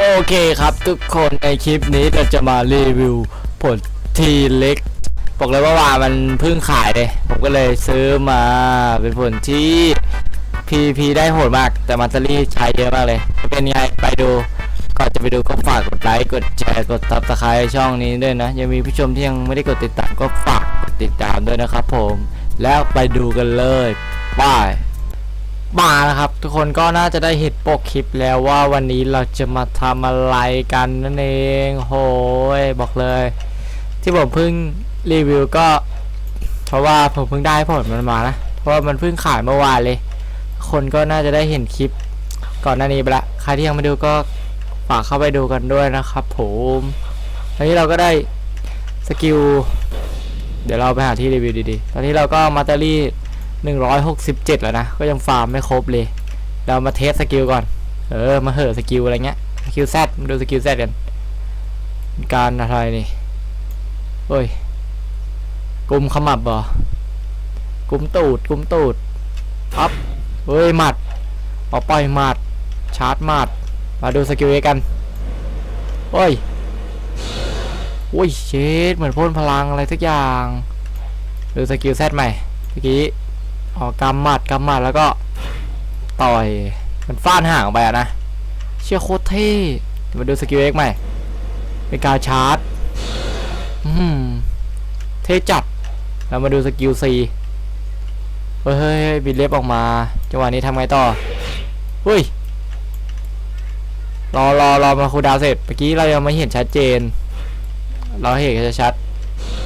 โอเคครับทุกคนในคลิปนี้เราจะมารีวิวผลทีเล็ก บอกเลยว่าว่ามันเพิ่งขายเลยผมก็เลยซื้อมาเป็นผลที่ PP ได้โหดมาก แต่มัตเตอรี่ใช้เยอะมากเลยจะเป็นไงไปดูก่อนจะไปดูก็ฝากกดไลค์กดแชร์กดซับสไครต์ช่องนี้ด้วยนะ ยังมีผู้ชมที่ยังไม่ได้กดติดตามก็ฝากกดติดตามด้วยนะครับผมแล้วไปดูกันเลยบาย มาแล้วครับ ทุกคนก็น่าจะได้เห็นปกคลิปแล้วว่าวันนี้เราจะมาทำอะไรกันนั่นเองโหยบอกเลย ที่ผมเพิ่งรีวิวก็ เพราะว่าผมเพิ่งได้ผลมันมานะเพราะว่ามันเพิ่งขายเมื่อวานเลย คนก็น่าจะได้เห็นคลิป ก่อนหน้านี้ไปละใครที่ยังไม่ดูก็ฝากเข้าไปดูกันด้วยนะครับ ผมตอนนี้เราก็ได้สกิลเดี๋ยวเราไปหาที่รีวิวดีๆ ตอนนี้เราก็มาตเตอรี่ 167 แล้วนะ ก็ยังฟาร์มไม่ครบเลย เรามาเทสสกิลก่อน เออ มาเหอะสกิลอะไรเงี้ย สกิลแซดมาดูสกิลแซดกัน การอะไรนี่เฮ้ยกลุ่มขมับเหรอกลุ่มตูดกลุ่มตูดอัพเฮ้ยหมัดเอาปล่อยหมัด ชาร์จหมัด มาดูสกิลเอกันโอ้ยโอ้ยเชดเหมือนพ่นพลังอะไรสักอย่าง ดูสกิลแซดใหม่เมื่อกี้ ออกำหมัดกำหมัดแล้วก็ต่อยมันฟาดห่างออกไปอะนะ เชี่ยโคตรเท่มาดูสกิลเอ็กใหม่เป็นการชาร์จอืมเท่จัดเรามาดูสกิลซีเฮ้ยบิดเล็บออกมาจังหวะนี้ทำไงต่อเฮ้ยรอรอรอมาคูดาวเสร็จเมื่อกี้เรายังไม่เห็นชัดเจน เราเห็นจะชัด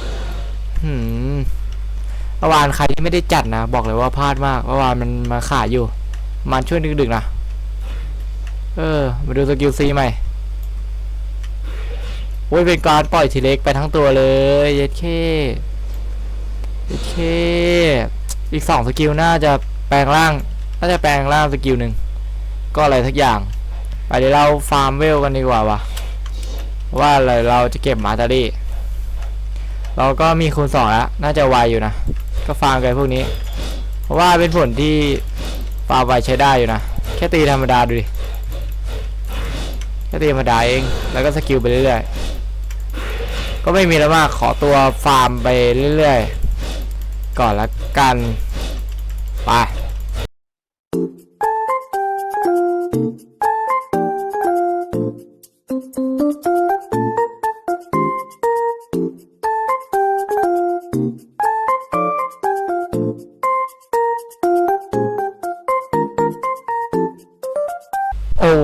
ๆหืมื่อวานใครที่ไม่ได้จัดนะ บอกเลยว่าพลาดมากเมื่อวานมันมาขายอยู่ มันช่วงดึกๆนะ เออ มาดูสกิลซีใหม่โอ้ยเป็นการปล่อยทีเล็กไปทั้งตัวเลยเย็ดเคเย็ดเคอีกสองสกิลน่าจะแปลงร่าง น่าจะแปลงร่างสกิลหนึ่ง ก็อะไรทักอย่าง ไปเดี๋ยวเราฟาร์มเวลกันดีกว่าวะว่าอะไรเราจะเก็บมาตารี่เราก็มีคูณสองแล้ว น่าจะไวอยู่นะ ก็ฟาร์มกันพวกนี้ เพราะว่าเป็นผลที่ฟาร์มไวใช้ได้อยู่นะ แค่ตีธรรมดาดูดิ แค่ตีธรรมดาเอง แล้วก็สกิลไปเรื่อยๆ ก็ไม่มีแล้วมาก ขอตัวฟาร์มไปเรื่อยๆ ก่อนละกัน ไป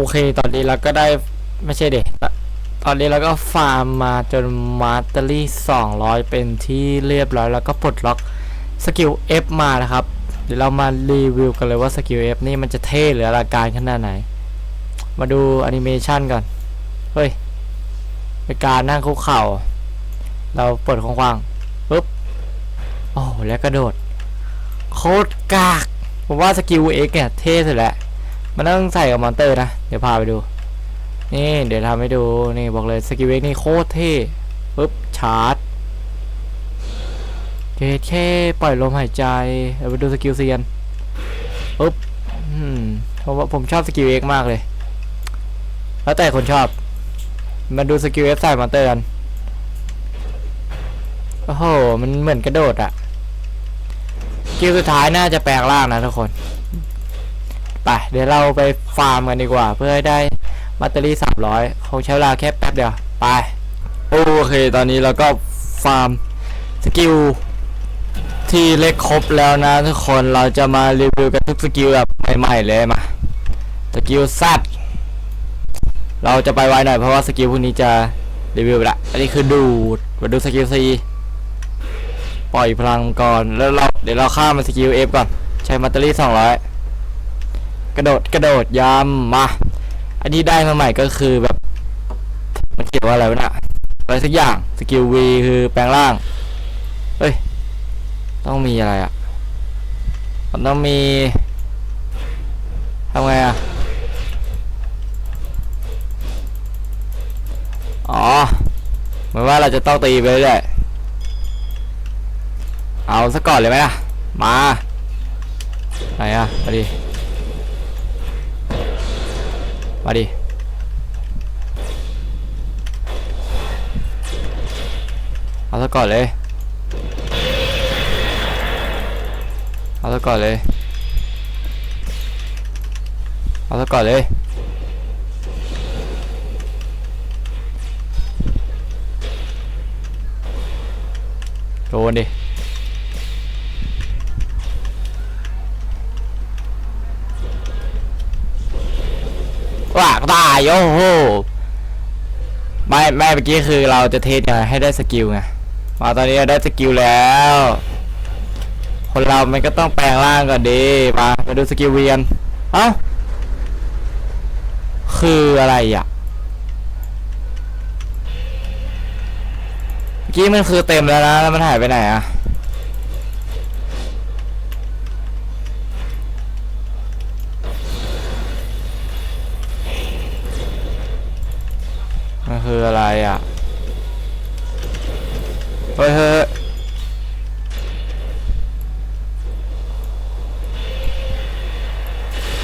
เค ตอนนี้เราก็ได้ไม่ใช่เด็กตอนนี้เราก็ฟาร์มมาจนมาสเตอรี่200 เป็นที่เรียบร้อย แล้วก็ปลดล็อกสกิล F มานะครับ เดี๋ยวเรามารีวิวกันเลยว่าสกิล F นี่มันจะเท่หรืออลังการขนาดไหน มาดูแอนิเมชันก่อน เฮ้ยเป็นการนั่งคุกเข่า เราเปิดของกว้างๆปุ๊บ โอ้แล้วกระโดด โคตรกาก ผมว่าสกิล X เนี่ยเท่สุดแหละ มันต้องใส่กับมอนเตอร์นะ เดี๋ยวพาไปดู นี่เดี๋ยวทำให้ดูนี่บอกเลยสกิลเวกนี่โคตรเท่ปึ๊บชาร์จเกตแค่ปล่อยลมหายใจเดี๋ยวไปดูสกิลเซียนปึ๊บอืมผมว่าผมชอบสกิลเอกมากเลย แล้วแต่คนชอบ มาดูสกิลเอฟใส่มอนเตอร์กันโอ้โห มันเหมือนกระโดดอะสกิลสุดท้ายน่าจะแปลงร่างนะทุกคน ไปเดี๋ยวเราไปฟาร์มกันดีกว่า เพื่อให้ได้แบตเตอรี่300คงใช้เวลาแค่แป๊บเดียว ไป โอเค ตอนนี้เราก็ฟาร์มสกิลที่เล็กครบแล้วนะทุกคนเราจะมารีวิวกันทุกสกิลแบบใหม่ๆเลยมาสกิลซัดเราจะไปไวหน่อยเพราะว่าสกิลพวกนี้จะรีวิวละอันนี้คือดูดมาดูสกิลซีปล่อยพลังก่อนแล้วเราเดี๋ยวเราข้ามมาสกิลเอฟก่อน ใช้แบตเตอรี่200 กระโดดกระโดดยำมา อันที่ได้มาใหม่ก็คือแบบ มันเกี่ยวว่าอะไรวะนี่ยอะไรสักอย่างสกิลวีคือแปลงร่างเฮ้ย ต้องมีอะไรอะ่ะ มันต้องมีทำไงอะ่ะอ๋อหมือนว่าเราจะต้องตีไปเรื่อยเอาซะก่อนเลยไหมล่ะ มา ไหนอะ่ะมาดิ มาดิเอาซะก่อนเลยเอาซะก่อนเลยเอาซะก่อนเลยโดนดิ ว่ากตายโอ้โหไม่ไม่เมื่อกี้คือเราจะเทสให้ได้สกิลไงมาตอนนี้เราได้สกิลแล้ว คนเรามันก็ต้องแปลงร่างก่อนดีมามาดูสกิลเวียนเอ้าคืออะไรอะเมื่อกี้มันคือเต็มแล้วนะแล้วมันหายไปไหนอะ คืออะไรอะ เฮ้ยเฮ้ย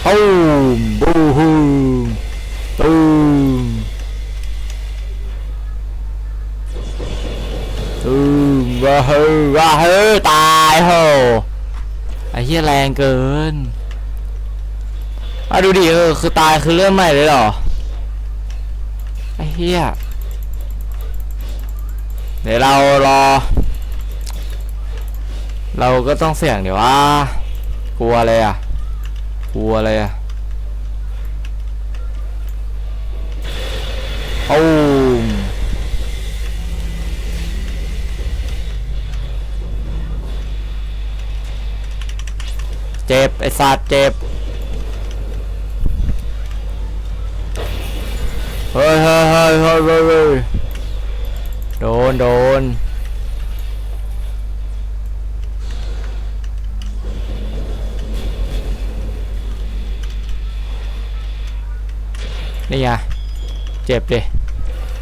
ตูมบูฮูมตูมตูมว้าเฮ้ว้าเฮ้ตายโหไอ้เหี้ยแรงเกินอะดูดิเออคือตายคือเริ่มใหม่เลยเหรอ ไอ้เหี้ยเดี๋ยวเรารอ เราก็ต้องเสี่ยงเดี๋ยวว่า กลัวเลยอะ กลัวเลยอะโอ้มเจ็บ ไอ้สัตว์เจ็บ เฮ้ยเฮ้ยเฮ้ยเฮ้ยเฮ้ยโดน โดน นี่ไงเจ็บดิ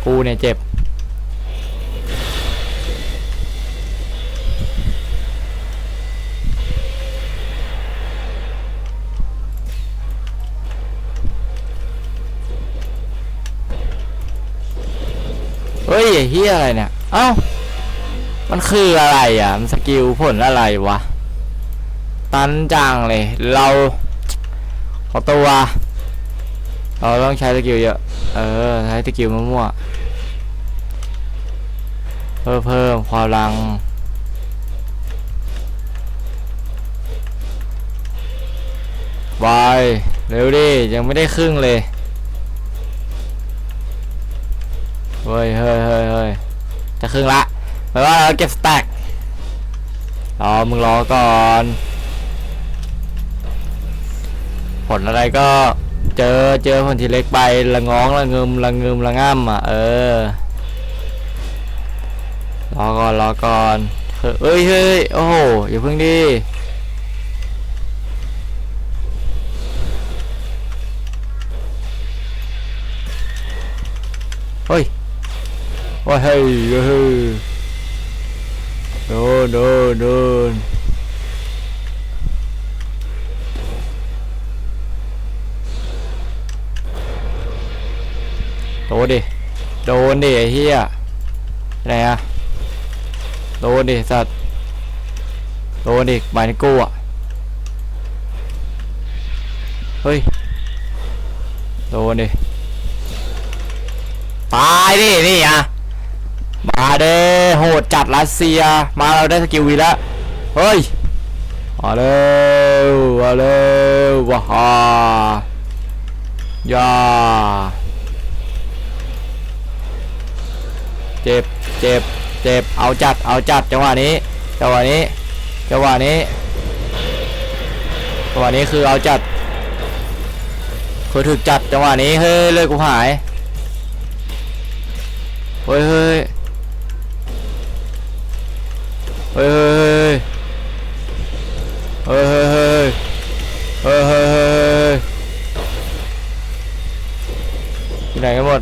กูเนี่ยเจ็บ เฮียอะไรเนี่ย เอ้า มันคืออะไรอะ มันสกิลผลอะไรวะ ตันจังเลย เราขอตัว เราต้องใช้สกิลเยอะ เออ ใช้สกิลมั่วๆเพิ่มเพิ่มความรังวายเร็วดิ ยังไม่ได้ครึ่งเลย เฮ้ยเฮ้ยเฮ้ยเฮ้ยจะครึ่งละแปลว่าเราเก็บสแต็กรอมึงรอก่อน ผลอะไรก็เจอเจอผลทีเล็กไปละง้องละเงึมละเงึมละง่ำอะเออรอก่อนรอก่อนเฮ้ยเฮ้ยโอ้โหอย่าเพิ่งดิ ว่าเฮ้ยเฮ้ยโดนโดนโดนโดนดิ โดนดิไอ้เหี้ยไหนอะโดนดิสัตว์โดนดิหมายถึงกูอะเฮ้ย โดนดิ ตายดิ นี่อะ มาเด้โหดจัดรัสเซีย มาเราได้สกิลวีแล้วเฮ้ยมาเร็วมาเร็วว้าฮายาเจ็บเจ็บเจ็บเอาจัดเอาจัดจังหวะนี้จังหวะนี้จังหวะนี้จังหวะนี้คือเอาจัดคือถึกจัดจังหวะนี้เฮ้ยเลยกูหายเฮ้ยเฮ้ย เฮ้ยเฮ้ยเฮ้ยเฮ้ยเฮ้ยเฮ้ยอยู่ไหนกันหมด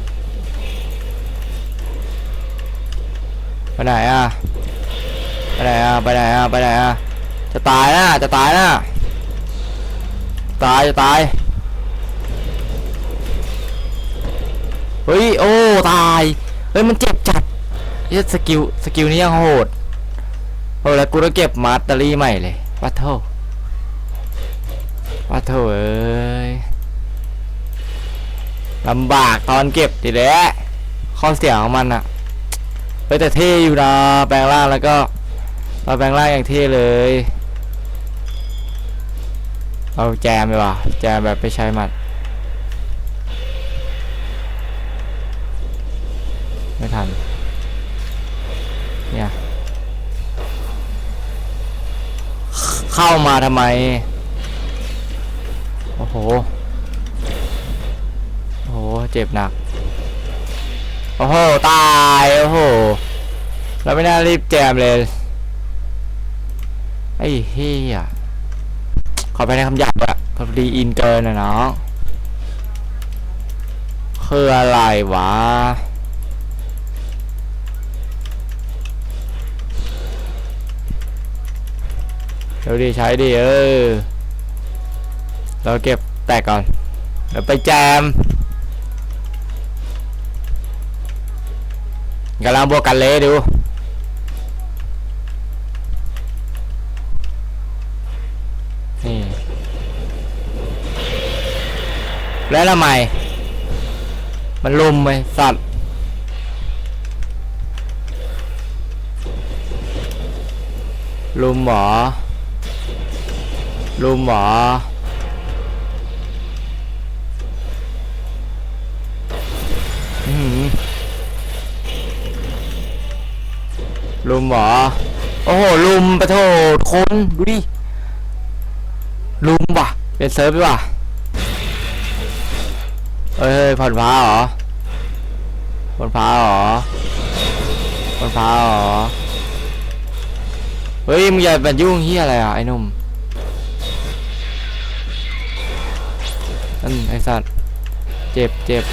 ไปไหนอะไปไหนอะไปไหนอะไปไหนอะจะตายนะจะตายนะตายจะตายเฮ้ยโอ้ตายเฮ้ยมันเจ็บจัดเฮ้ยสกิลสกิลนี้ยังโหด โอ้แล้วกูต้องเก็บมาสเตอรี่ใหม่เลยวัดโทวัดโทเอ้ยลำบากตอนเก็บดีแหละข้อเสียของมันอะเฮ้ยแต่เท่อยู่นะแปลงร่างแล้วก็เราแปลงร่างอย่างเท่เลยเอาแจมไปว่ะแจมแบบไปใช้มัดไม่ทันเนี่ย เข้ามาทำไม โอ้โห โอ้โห เจ็บหนัก โอ้โห ตาย โอ้โห เราไม่น่ารีบแจมเลย ไอ้เฮียขอไปในคำหยาบอะพอดีอินเกินนะน้องคืออะไรวะ เดี๋ยวดีใช้ดิเออ เราเก็บแตกก่อน เดี๋ยวไปแจมกำลังบวกกันเลยดูนี่แล้วทำไมมันลุมไหมสัตว์ลุมหมอ ลุมหมออื้อหือลุมหมอโอ้โห ลุมปะโถคนดูดิ ลุมว่ะ เป็นเซิร์ฟไปว่ะเฮ้ยเฮ้ยผ่อนฟ้าเหรอผ่อนฟ้าเหรอผ่อนฟ้าเหรอ เฮ้ย มึงอย่ามายุ่งเฮียอะไรอะ ไอ้นุ่ม นั่นไอสัตว์เจ็บเจ็บ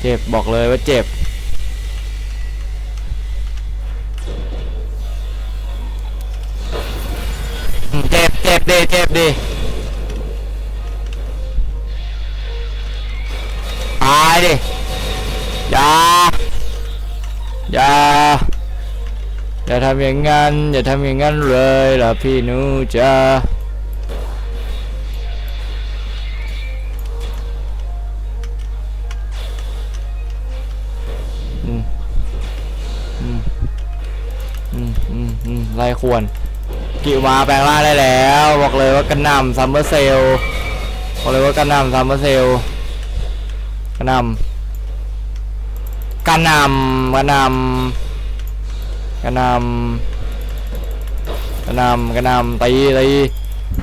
เจ็บบอกเลยว่าเจ็บ เจ็บเจ็บดิเจ็บดิตายดิอย่าอย่าอย่าทำอย่างนั้นอย่าทำอย่างนั้นเลยล่ะพี่หนูจ้า ควรกิวมาแปลงร่างได้แล้ว บอกเลยว่ากระนำซัมเมอร์เซลบอกเลยว่ากระนำซัมเมอร์เซลกระนำกระนำกระนำกระนำกระนำกระนำตีตี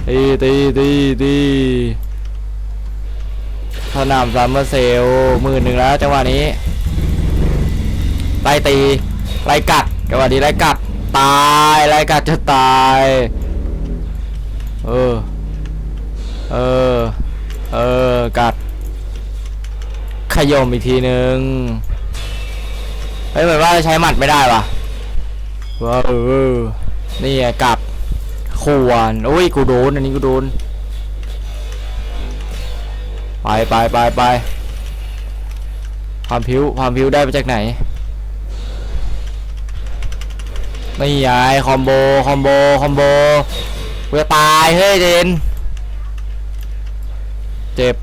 ตีตีตีตีสนามซัมเมอร์เซลหมื่นหนึ่งแล้วจังหวะนี้ไล่ตีไล่กัดจังหวะนี้ไล่กัด ตายไล่กัดจะตาย เออ เออ เออ กัด ขยมอีกทีนึงเฮ้ยเหมือนว่าจะใช้หมัดไม่ได้ว่ะว้าวเออนี่ไงกลับควรโอ้ย กูโดน อันนี้กูโดน ไปไปไปไปความผิวความผิวได้มาจากไหน นี่ไงคอมโบคอมโบคอมโบกูจะตายเฮ้ยเจนเจ็บ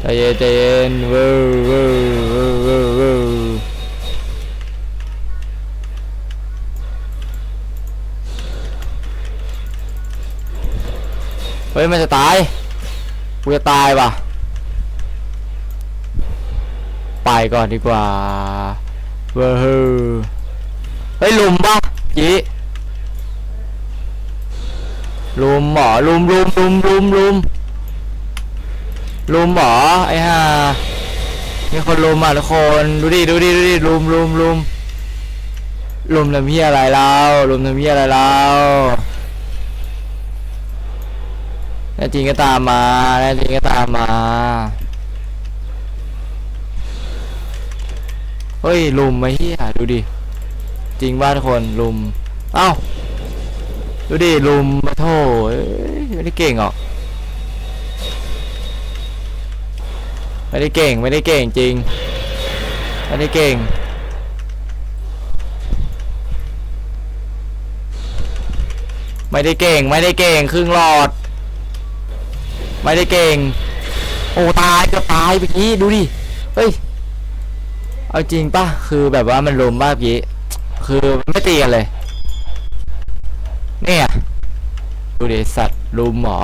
ใจเย็นใจเย็นเว้อเว้อเว้อเว้อเว้อเฮ้ยมันจะตายกูจะตายว่ะไปก่อนดีกว่าเว้อเฮ้อ เฮ้ยลุมปะจีลุมหมอลุมลุมลุมลุมลุมลุมหมอไอ้ห่ามีคนลุมอะทุกคนดูดิดูดิดูดิลุมลุมลุมลุมทำเพี้ยอะไรเราลุมทำเพี้ยอะไรเราแน่จริงก็ตามมาแน่จริงก็ตามมาเฮ้ยลุมไอ้เหี้ยดูดิ จริงบ้าทุกคนลุม เอ้า ดูดิลุมมาโถเอ้ยไม่ได้เก่งหรอก ไม่ได้เก่งไม่ได้เก่งจริงอันนี้เก่งไม่ได้เก่งไม่ได้เก่งครึ่งหลอด ไม่ได้เก่ง โอ้ตายก็ตายเมื่อกี้ดูดิเฮ้ยเอาจริงป่ะคือแบบว่ามันลมมากเมื่อกี้ คือไม่ตีกันเลย เนี่ย ดูดิสัตว์ลุมหมอ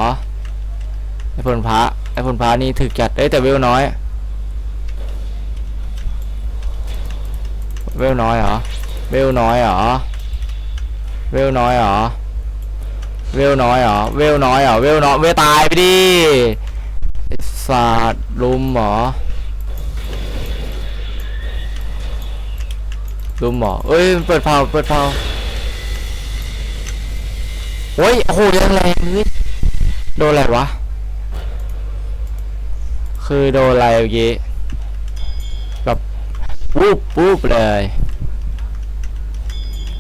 ไอ้พลพระไอ้พลพระนี่ถึกจัดเอ้ยแต่เวลน้อย เวลน้อยเหรอ เวลน้อยเหรอ เวลน้อยเหรอ เวลน้อยเหรอ เวลน้อยเหรอ เวลน้อยเวลตายไปดิสัตว์ลุมหรอ ลุมหรอเอ้ยเปิดเผาเปิดเผาโอ้ยโอ้โหยังแรงเลยโดนอะไรวะ คือโดนอะไรเมื่อกี้แบบวูบวูบเลย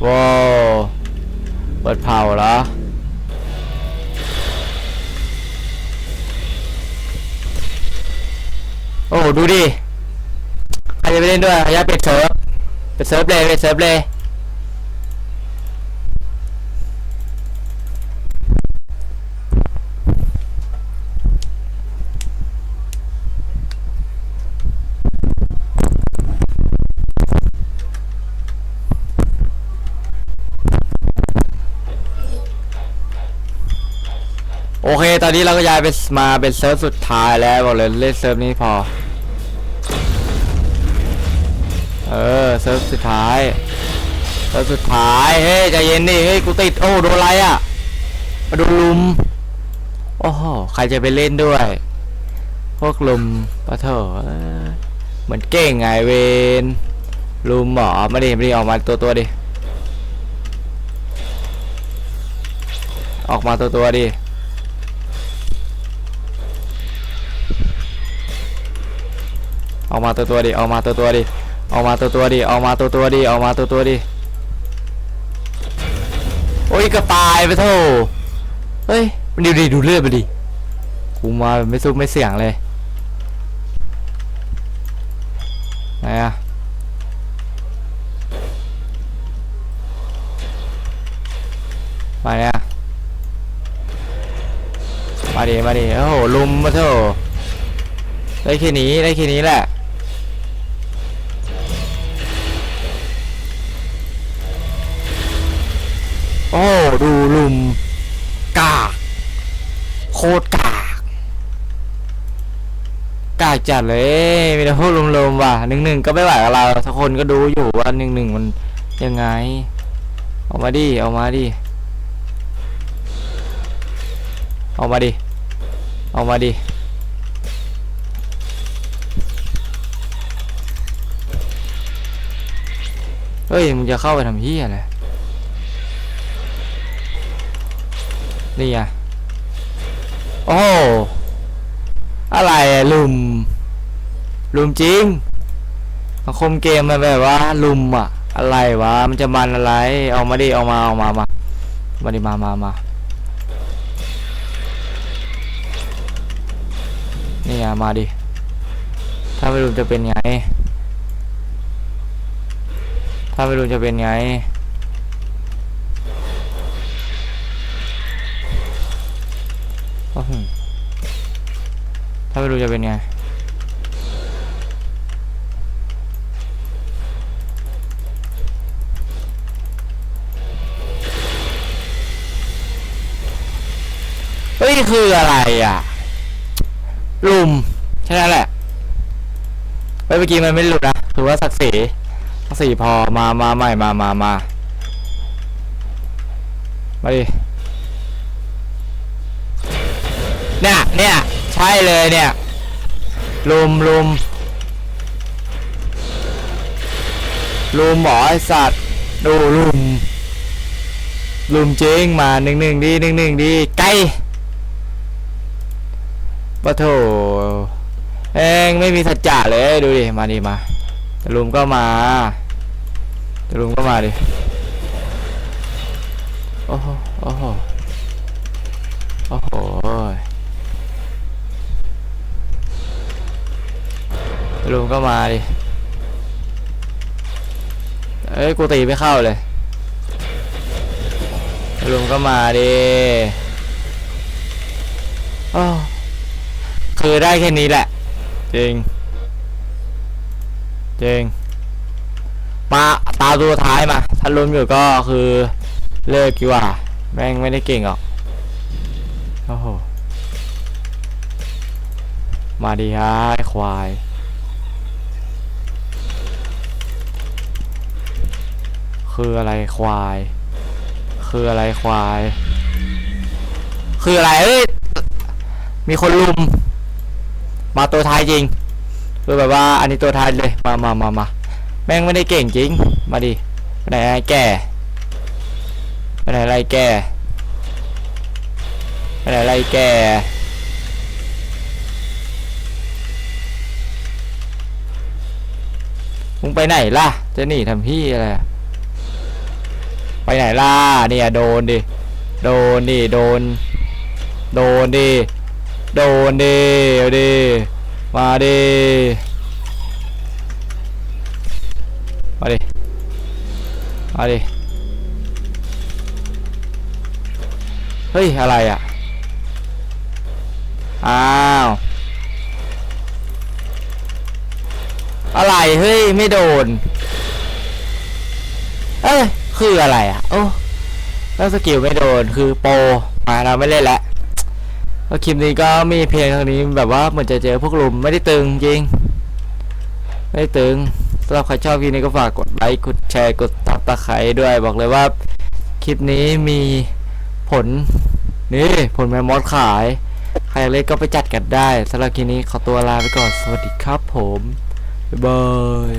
ว้าวเปิดเผาเหรอโอ้ดูดิใครจะไปเล่นด้วยย่าปิดเซิร์ ฟปิดเซิร์ฟเลยไปเซิร์ฟเลยโอเค ตอนนี้เราก็ย้ายไปมาเป็นเซิร์ฟสุดท้ายแล้วบอกเลยเล่นเซิร์ฟนี้พอ เออเซิร์ฟสุดท้ายเซิร์ฟสุดท้ายเฮ้ยใจเย็นดิเฮ้ยกูติดโอ้โดนอะไรอะมาดูลุมโอ้โหใครจะไปเล่นด้วย พวกลุมปะเถอะเหมือนเก่งไงเวนลุมหมอมาดิมาดิออกมาตัวตัวดิออกมาตัวตัวดิออกมาตัวตัวดิออกมาตัวตัวดิ ออกมาตัวตัวดิออกมาตัวตัวดิออกมาตัวตัวดิโอ้ยกระตายไปเถอะเฮ้ยมันดูดิดูเลือดมันดิกูมาไม่ซุบไม่เสียงเลยไหนอะมาเนี่ยมาดิมาดิโอ้โหลุมมาเถอะได้แค่นี้ได้แค่นี้แหละ คตรกากกากจัดเลยมีแต่พวกลุมๆว่ะหนึ่งหนึ่งก็ไม่ไหวกับเราทุกคนก็ดูอยู่ว่าหนึ่งหนึ่งมันยังไงเอามาดิเอามาดิเอามาดิเอามาดิเฮ้ยมึงจะเข้าไปทำเฮียอะไรนี่ไง โอ้โหอะไรอะลุม ลุมจริงสังคมเกมมันแบบว่าลุมอะอะไรวะ มันจะมันอะไร เอามาดิ เอามา เอามา มา มาดิ มา มา มา นี่ไงมาดิ ถ้าไม่รู้จะเป็นไง ถ้าไม่รู้จะเป็นไง อื้อหือ ถ้าไม่รู้จะเป็นไงเฮ้ยคืออะไรอะ ลุมแค่นั้นแหละเฮ้ยเมื่อกี้มันไม่หลุดนะถือว่าศักดิ์ศรีศักดิ์ศรีพอมามาใหม่มามามามาดิ เนี่ยเนี่ยใช่เลยเนี่ยลุมลุมลุมหมอไอสัตว์ดูลุมลุมจริงมาหนึ่งหนึ่งดีหนึ่งหนึ่งดีไกลปะโถเองไม่มีสัจจะเลยดูดิมาดิมาต่ลุมก็มาต่ลุมก็มาดิโอ้โหโอ้โหโอ้โห ลุงก็มาดิ เอ้ยกูตีไม่เข้าเลยลุงก็มาดิอคือได้แค่นี้แหละ จริง จริง มาตาตัวท้ายมา ถ้าลุ้มอยู่ก็คือเลิกดีกว่า แม่งไม่ได้เก่งหรอก โอ้โห มาดีฮะไอ้ควาย คืออะไรควาย คืออะไรควาย คืออะไรเอ้ยมีคนลุม มาตัวท้ายจริงคือแบบว่าอันนี้ตัวท้ายเลยมามามามาแม่งไม่ได้เก่งจริง มาดิไปไหนไอ้แก่ไปไหนไรแก่ไปไหนไรแก่มึงไปไหนล่ะ จะหนีทำพี่อะไร ไปไหนล่ะเนี่ยโดนดิ โดนดิ โดน โดนดิ โดนดิเอาดิ มาดิ มาดิ มาดิ เฮ้ย อะไรอะ อ้าว อะไร เฮ้ย ไม่โดน เอ้ย คืออะไรอะ โอ้แล้วสกิลไม่โดนคือโปรมาเราไม่เล่นแล้วก็คลิปนี้ก็มีเพียงเท่านี้แบบว่าเหมือนจะเจอพวกลุมไม่ได้ตึงจริง ไม่ได้ตึงสำหรับใครชอบคลิปนี้ก็ฝากกดไลค์กดแชร์กดตับตะไคร้ด้วยบอกเลยว่าคลิปนี้มีผลนี่ผลแมมมอสขาย ใครอยากเล่นก็ไปจัดกันได้สำหรับคลิปนี้ขอตัวลาไปก่อนสวัสดีครับผม บ๊ายบาย